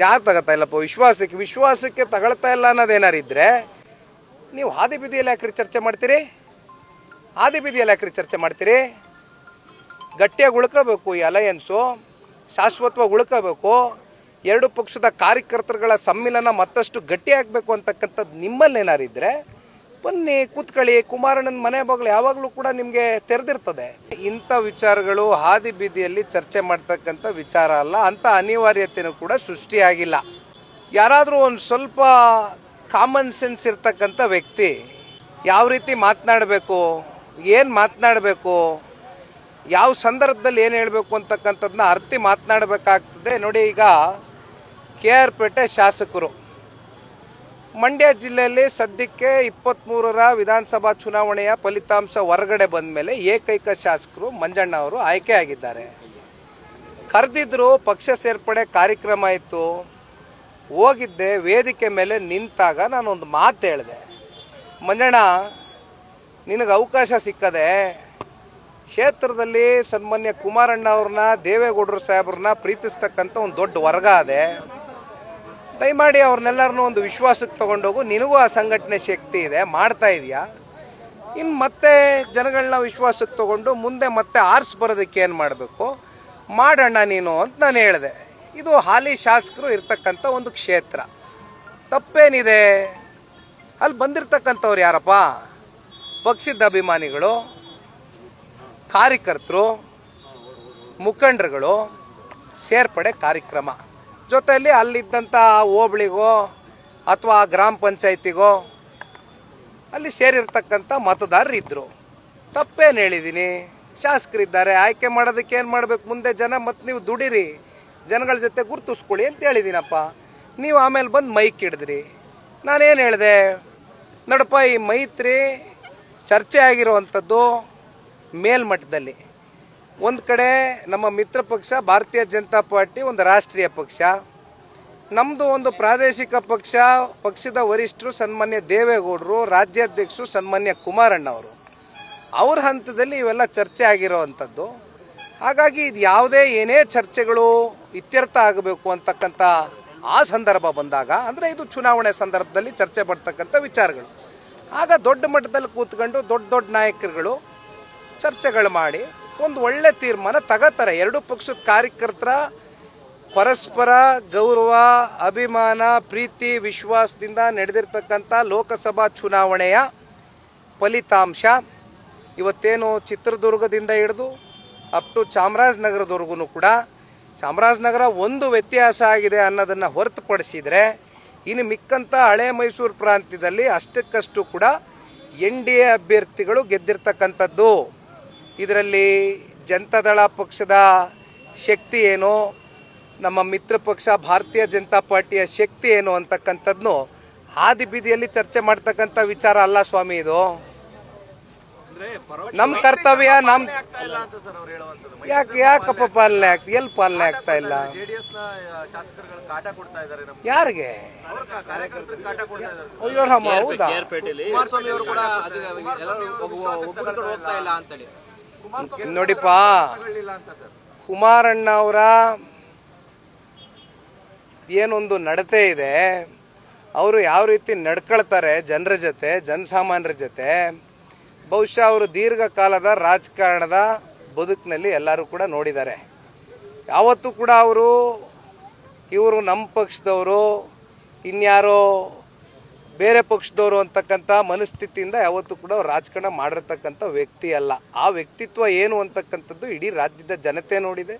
ಯಾರು ತಗೋತಾ ಇಲ್ಲಪ್ಪ? ವಿಶ್ವಾಸಕ್ಕೆ ವಿಶ್ವಾಸಕ್ಕೆ ತಗೊಳ್ತಾ ಇಲ್ಲ ಅನ್ನೋದೇನಾರು ಇದ್ರೆ ನೀವು ಹಾದಿ ಬೀದಿಯಲ್ಲಿ ಯಾಕ್ರಿ ಚರ್ಚೆ ಮಾಡ್ತೀರಿ? ಹಾದಿ ಬೀದಿಯಲ್ಲಿ ಯಾಕ್ರಿ ಚರ್ಚೆ ಮಾಡ್ತೀರಿ? ಗಟ್ಟಿಯಾಗಿ ಉಳ್ಕೋಬೇಕು ಈ ಅಲಯನ್ಸು, ಶಾಶ್ವತವಾಗಿ ಉಳ್ಕೋಬೇಕು. ಎರಡು ಪಕ್ಷದ ಕಾರ್ಯಕರ್ತರುಗಳ ಸಮ್ಮಿಲನ ಮತ್ತಷ್ಟು ಗಟ್ಟಿಯಾಗಬೇಕು ಅಂತಕ್ಕಂಥದ್ದು ನಿಮ್ಮಲ್ಲಿ ಏನಾರು ಇದ್ರೆ ಬನ್ನಿ, ಕೂತ್ಕೊಳ್ಳಿ. ಕುಮಾರಣ್ಣನ ಮನೆ ಬಾಗಿಲು ಯಾವಾಗಲೂ ಕೂಡ ನಿಮಗೆ ತೆರೆದಿರ್ತದೆ. ಇಂಥ ವಿಚಾರಗಳು ಹಾದಿ ಬೀದಿಯಲ್ಲಿ ಚರ್ಚೆ ಮಾಡ್ತಕ್ಕಂಥ ವಿಚಾರ ಅಲ್ಲ. ಅಂಥ ಅನಿವಾರ್ಯತೆಯೂ ಕೂಡ ಸೃಷ್ಟಿಯಾಗಿಲ್ಲ. ಯಾರಾದರೂ ಒಂದು ಸ್ವಲ್ಪ ಕಾಮನ್ ಸೆನ್ಸ್ ಇರ್ತಕ್ಕಂಥ ವ್ಯಕ್ತಿ ಯಾವ ರೀತಿ ಮಾತನಾಡಬೇಕು, ಏನು ಮಾತನಾಡಬೇಕು, ಯಾವ ಸಂದರ್ಭದಲ್ಲಿ ಏನು ಹೇಳಬೇಕು ಅಂತಕ್ಕಂಥದ್ದನ್ನ ಅರ್ತಿ ಮಾತನಾಡಬೇಕಾಗ್ತದೆ. ನೋಡಿ ಈಗ ಕೆ ಆರ್ ಪೇಟೆ ಶಾಸಕರು. ಮಂಡ್ಯ ಜಿಲ್ಲೆಯಲ್ಲಿ ಸದ್ಯಕ್ಕೆ ಇಪ್ಪತ್ತ್ಮೂರರ ವಿಧಾನಸಭಾ ಚುನಾವಣೆಯ ಫಲಿತಾಂಶ ಹೊರಗಡೆ ಬಂದ ಮೇಲೆ ಏಕೈಕ ಶಾಸಕರು ಮಂಜಣ್ಣ ಅವರು ಆಯ್ಕೆ ಆಗಿದ್ದಾರೆ. ಕರೆದಿದ್ರು ಪಕ್ಷ ಸೇರ್ಪಡೆ ಕಾರ್ಯಕ್ರಮ ಇತ್ತು. ಹೋಗಿದ್ದೆ, ವೇದಿಕೆ ಮೇಲೆ ನಿಂತಾಗ ನಾನೊಂದು ಮಾತು ಹೇಳಿದೆ. ಮಂಜಣ್ಣ, ನಿನಗೆ ಅವಕಾಶ ಸಿಕ್ಕದೆ. ಕ್ಷೇತ್ರದಲ್ಲಿ ಸನ್ಮಾನ್ಯ ಕುಮಾರಣ್ಣ ಅವ್ರನ್ನ, ದೇವೇಗೌಡರು ಸಾಹೇಬ್ರನ್ನ ಪ್ರೀತಿಸ್ತಕ್ಕಂಥ ಒಂದು ದೊಡ್ಡ ವರ್ಗ ಅದೆ. ದಯಮಾಡಿ ಅವ್ರನ್ನೆಲ್ಲರನ್ನೂ ಒಂದು ವಿಶ್ವಾಸಕ್ಕೆ ತೊಗೊಂಡೋಗು. ನಿನಗೂ ಆ ಸಂಘಟನೆ ಶಕ್ತಿ ಇದೆ. ಮಾಡ್ತಾ ಇದೆಯಾ? ಇನ್ನು ಮತ್ತೆ ಜನಗಳನ್ನ ವಿಶ್ವಾಸಕ್ಕೆ ತಗೊಂಡು ಮುಂದೆ ಮತ್ತೆ ಆರ್ಸ್ ಬರೋದಕ್ಕೆ ಏನು ಮಾಡಬೇಕು? ಮಾಡೋಣ ನೀನು ಅಂತ ನಾನು ಹೇಳಿದೆ. ಇದು ಹಾಲಿ ಶಾಸಕರು ಇರ್ತಕ್ಕಂಥ ಒಂದು ಕ್ಷೇತ್ರ. ತಪ್ಪೇನಿದೆ? ಅಲ್ಲಿ ಬಂದಿರ್ತಕ್ಕಂಥವ್ರು ಯಾರಪ್ಪ? ಪಕ್ಷದ ಅಭಿಮಾನಿಗಳು, ಕಾರ್ಯಕರ್ತರು, ಮುಖಂಡರುಗಳು, ಸೇರ್ಪಡೆ ಕಾರ್ಯಕ್ರಮ. ಜೊತೆಯಲ್ಲಿ ಅಲ್ಲಿದ್ದಂಥ ಹೋಬಳಿಗೋ ಅಥವಾ ಗ್ರಾಮ ಪಂಚಾಯತಿಗೋ ಅಲ್ಲಿ ಸೇರಿರ್ತಕ್ಕಂಥ ಮತದಾರರು ಇದ್ದರು ತಪ್ಪೇನು ಹೇಳಿದ್ದೀನಿ ಶಾಸಕರಿದ್ದಾರೆ, ಆಯ್ಕೆ ಮಾಡೋದಕ್ಕೆ ಏನು ಮಾಡಬೇಕು? ಮುಂದೆ ಜನ ಮತ್ತು ನೀವು ದುಡಿರಿ. ಜನಗಳ ಜೊತೆ ಗುರುತಿಸ್ಕೊಳ್ಳಿ ಅಂತ ಹೇಳಿದ್ದೀನಪ್ಪ ನೀವು ಆಮೇಲೆ ಬಂದು ಮೈಕ್ ಹಿಡಿದ್ರಿ. ನಾನೇನು ಹೇಳಿದೆ? ನೋಡಪ್ಪ, ಈ ಮೈತ್ರಿ ಚರ್ಚೆ ಆಗಿರುವಂಥದ್ದು ಮೇಲ್ಮಟ್ಟದಲ್ಲಿ. ಒಂದು ಕಡೆ ನಮ್ಮ ಮಿತ್ರ ಪಕ್ಷ, ಭಾರತೀಯ ಜನತಾ ಪಾರ್ಟಿ, ಒಂದು ರಾಷ್ಟ್ರೀಯ ಪಕ್ಷ. ನಮ್ಮದು ಒಂದು ಪ್ರಾದೇಶಿಕ ಪಕ್ಷ, ಪಕ್ಷದ ವರಿಷ್ಠರು ಸನ್ಮಾನ್ಯ ದೇವೇಗೌಡರು, ರಾಜ್ಯಾಧ್ಯಕ್ಷರು ಸನ್ಮಾನ್ಯ ಕುಮಾರಣ್ಣವರು. ಅವ್ರ ಹಂತದಲ್ಲಿ ಇವೆಲ್ಲ ಚರ್ಚೆ ಆಗಿರೋವಂಥದ್ದು. ಹಾಗಾಗಿ ಇದು ಯಾವುದೇ ಏನೇ ಚರ್ಚೆಗಳು ಇತ್ಯರ್ಥ ಆಗಬೇಕು ಅಂತಕ್ಕಂಥ ಆ ಸಂದರ್ಭ ಬಂದಾಗ, ಅಂದರೆ ಇದು ಚುನಾವಣೆ ಸಂದರ್ಭದಲ್ಲಿ ಚರ್ಚೆ ಬರ್ತಕ್ಕಂಥ ವಿಚಾರಗಳು. ಆಗ ದೊಡ್ಡ ಮಟ್ಟದಲ್ಲಿ ಕೂತ್ಕೊಂಡು ದೊಡ್ಡ ದೊಡ್ಡ ನಾಯಕರುಗಳು ಚರ್ಚೆಗಳು ಮಾಡಿ ಒಂದು ಒಳ್ಳೆ ತೀರ್ಮಾನ ತಗೋತಾರೆ. ಎರಡು ಪಕ್ಷದ ಕಾರ್ಯಕರ್ತರ ಪರಸ್ಪರ ಗೌರವ, ಅಭಿಮಾನ, ಪ್ರೀತಿ, ವಿಶ್ವಾಸದಿಂದ ನಡೆದಿರ್ತಕ್ಕಂಥ ಲೋಕಸಭಾ ಚುನಾವಣೆಯ ಫಲಿತಾಂಶ ಇವತ್ತೇನು ಚಿತ್ರದುರ್ಗದಿಂದ ಹಿಡಿದು ಅಪ್ ಟು ಚಾಮರಾಜನಗರದವರೆಗೂ ಕೂಡ ಚಾಮರಾಜನಗರ ಒಂದು ವ್ಯತ್ಯಾಸ ಆಗಿದೆ ಅನ್ನೋದನ್ನು ಹೊರತುಪಡಿಸಿದರೆ ಇನ್ನು ಮಿಕ್ಕಂಥ ಹಳೆ ಮೈಸೂರು ಪ್ರಾಂತ್ಯದಲ್ಲಿ ಅಷ್ಟಕ್ಕಷ್ಟು ಕೂಡ ಎನ್ ಡಿ ಎ ಅಭ್ಯರ್ಥಿಗಳು ಗೆದ್ದಿರ್ತಕ್ಕಂಥದ್ದು. ಇದರಲ್ಲಿ ಜನತಾದಳ ಪಕ್ಷದ ಶಕ್ತಿ ಏನು ನಮ್ಮ ಮಿತ್ರ ಪಕ್ಷ ಭಾರತೀಯ ಜನತಾ ಪಾರ್ಟಿಯ ಶಕ್ತಿ ಏನು ಅಂತಕ್ಕಂಥದ್ನು ಹಾದಿ ಬೀದಿಯಲ್ಲಿ ಚರ್ಚೆ ಮಾಡ್ತಕ್ಕಂಥ ವಿಚಾರ ಅಲ್ಲ ಸ್ವಾಮಿ ಇದು ನಮ್ಮ ಕರ್ತವ್ಯ ನಮ್ ಯಾಕೆ ಯಾಕಪ್ಪ ಪಾಲನೆ ಆಗ್ತ ಎಲ್ಲಿ ಪಾಲನೆ ಆಗ್ತಾ ಇಲ್ಲ ಯಾರಿಗೆ ಅಯ್ಯೋ ಹೌದಾ ನೋಡಿಪ್ಪ ಕುಮಾರಣ್ಣ ಅವರ ಏನೊಂದು ನಡತೆ ಇದೆ, ಅವರು ಯಾವ ರೀತಿ ನಡ್ಕೊಳ್ತಾರೆ ಜನರ ಜೊತೆ, ಜನಸಾಮಾನ್ಯರ ಜೊತೆ, ಬಹುಶಃ ಅವರು ದೀರ್ಘಕಾಲದ ರಾಜಕಾರಣದ ಬದುಕಿನಲ್ಲಿ ಎಲ್ಲರೂ ಕೂಡ ನೋಡಿದ್ದಾರೆ. ಯಾವತ್ತೂ ಕೂಡ ಅವರು ಇವರು ನಮ್ಮ ಪಕ್ಷದವರು, ಇನ್ಯಾರೋ ಬೇರೆ ಪಕ್ಷದವರು ಅಂತಕ್ಕಂಥ ಮನಸ್ಥಿತಿಯಿಂದ ಯಾವತ್ತೂ ಕೂಡ ರಾಜಕಾರಣ ಮಾಡಿರ್ತಕ್ಕಂಥ ವ್ಯಕ್ತಿ ಅಲ್ಲ. ಆ ವ್ಯಕ್ತಿತ್ವ ಏನು ಅಂತಕ್ಕಂಥದ್ದು ಇಡೀ ರಾಜ್ಯದ ಜನತೆ ನೋಡಿದೆ.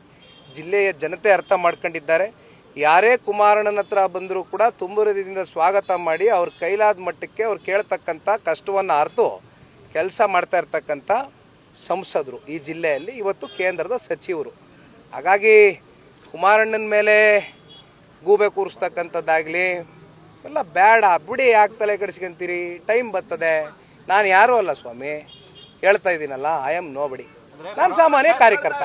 ಜಿಲ್ಲೆಯ ಜನತೆ ಅರ್ಥ ಮಾಡ್ಕೊಂಡಿದ್ದಾರೆ. ಯಾರೇ ಕುಮಾರಣ್ಣನ ಹತ್ರ ಬಂದರೂ ಕೂಡ ತುಂಬುರದಿಂದ ಸ್ವಾಗತ ಮಾಡಿ ಅವ್ರ ಕೈಲಾದ ಮಟ್ಟಕ್ಕೆ ಅವ್ರು ಕೇಳ್ತಕ್ಕಂಥ ಕಷ್ಟವನ್ನು ಅರ್ತು ಕೆಲಸ ಮಾಡ್ತಾ ಇರ್ತಕ್ಕಂಥ ಸಂಸದರು ಈ ಜಿಲ್ಲೆಯಲ್ಲಿ, ಇವತ್ತು ಕೇಂದ್ರದ ಸಚಿವರು. ಹಾಗಾಗಿ ಕುಮಾರಣ್ಣನ ಮೇಲೆ ಗೂಬೆ ಕೂರಿಸ್ತಕ್ಕಂಥದ್ದಾಗಲಿ ಎಲ್ಲ ಬೇಡ ಬಿಡಿ ಯಾಕೆ ತಲೆ ಕೆಡಿಸ್ಕೊಂತೀರಿ? ಟೈಮ್ ಬರ್ತದೆ ನಾನು ಯಾರೂ ಅಲ್ಲ ಸ್ವಾಮಿ. ಹೇಳ್ತಾ ಇದ್ದೀನಲ್ಲ ಐ ಆಮ್ ನೋ ಬಡಿ ನಾನು ಸಾಮಾನ್ಯ ಕಾರ್ಯಕರ್ತ.